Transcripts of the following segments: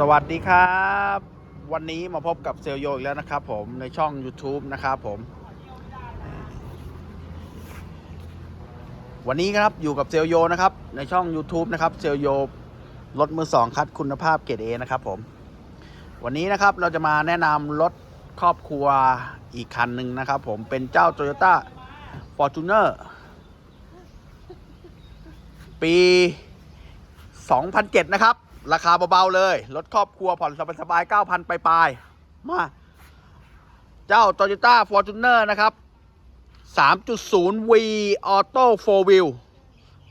สวัสดีครับ วันนี้มาพบกับเซลโยอีกแล้วนะครับผมในช่อง YouTube นะครับผม วันนี้ครับอยู่กับเซลโยนะครับ ในช่อง YouTube นะครับเซลโยรถมือสองคัดคุณภาพเกรดเอนะครับผม วันนี้นะครับเราจะมาแนะนำรถครอบครัวอีกคันหนึ่งนะครับผมเป็นเจ้า Toyota Fortuner ปี 2007 นะครับ ราคาเบาๆเลยรถครอบครัวผ่อนสบายๆ9,000ไปลายๆมาเจ้า Toyota Fortuner นะครับ 3.0 V Auto 4 Wheel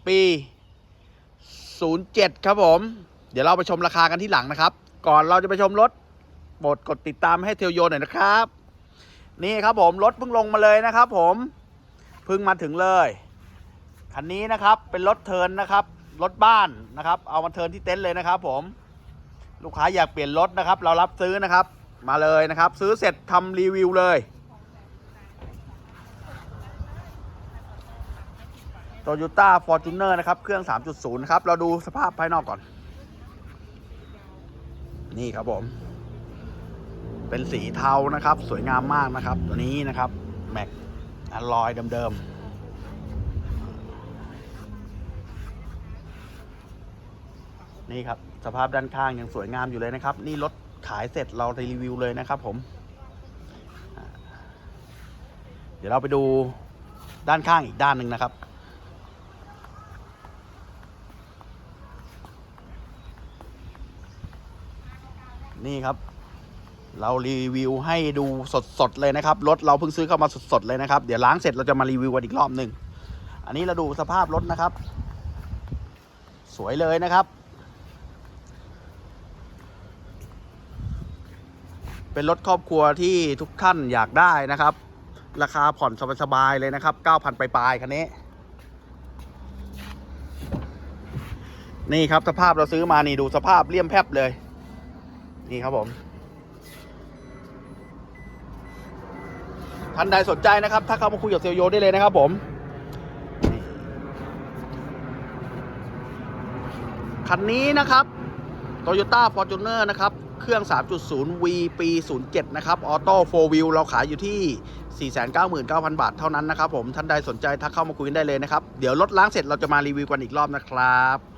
ปี 07 ครับผม เดี๋ยวเราไปชมราคากันที่หลังนะครับ ก่อนเราจะไปชมรถโปรดกดติดตามให้เทลโยหน่อยนะครับ นี่ครับผม รถเพิ่งลงมาเลยนะครับผม เพิ่งมาถึงเลย คันนี้นะครับเป็นรถเทินนะครับ รถบ้านนะครับ เอามาเทินที่เต็นท์เลยนะครับ ผม ลูกค้าอยากเปลี่ยนรถนะครับ เรารับซื้อนะครับ มาเลยนะครับ ซื้อเสร็จทำรีวิวเลย Toyota Fortuner นะครับ เครื่อง 3.0 นะครับ เราดูสภาพภายนอกก่อน นี่ครับผม เป็นสีเทานะครับ สวยงามมากนะครับ ตัวนี้นะครับ แม็กอลลอยเดิมๆ นี่ครับสภาพด้านข้างยังสวยงามอยู่เลยนะครับ นี่รถขายเสร็จเรารีวิวเลยนะครับผม เดี๋ยวเราไปดูด้านข้างอีกด้านหนึ่งนะครับ นี่ครับ เรารีวิวให้ดูสดๆเลยนะครับรถเราเพิ่งซื้อเข้ามาสดๆเลยนะครับ เดี๋ยวล้างเสร็จเราจะมารีวิวกันอีกรอบหนึ่งอันนี้เราดูสภาพรถนะครับ สวยเลยนะครับ เป็นรถครอบครัวที่ทุกท่านอยากได้นะครับ ราคาผ่อนสบายๆเลยนะครับ9,000ปลายๆคันนี้ นี่ครับสภาพเราซื้อมานี่ดูสภาพเลี่ยมแพบเลย นี่ครับผมท่านใดสนใจนะครับ ถ้าเข้ามาคุยกับเซลโยได้เลยนะครับผมคันนี้นะครับ Toyota Fortuner นะครับ เครื่อง 3.0 V ปี 07 นะครับ ออโต้4 Wheel เราขายอยู่ที่ 499,000 บาทเท่านั้นนะครับผม ท่านใดสนใจทักเข้ามาคุยกันได้เลยนะครับ เดี๋ยวรถล้างเสร็จเราจะมารีวิวกันอีกรอบนะครับ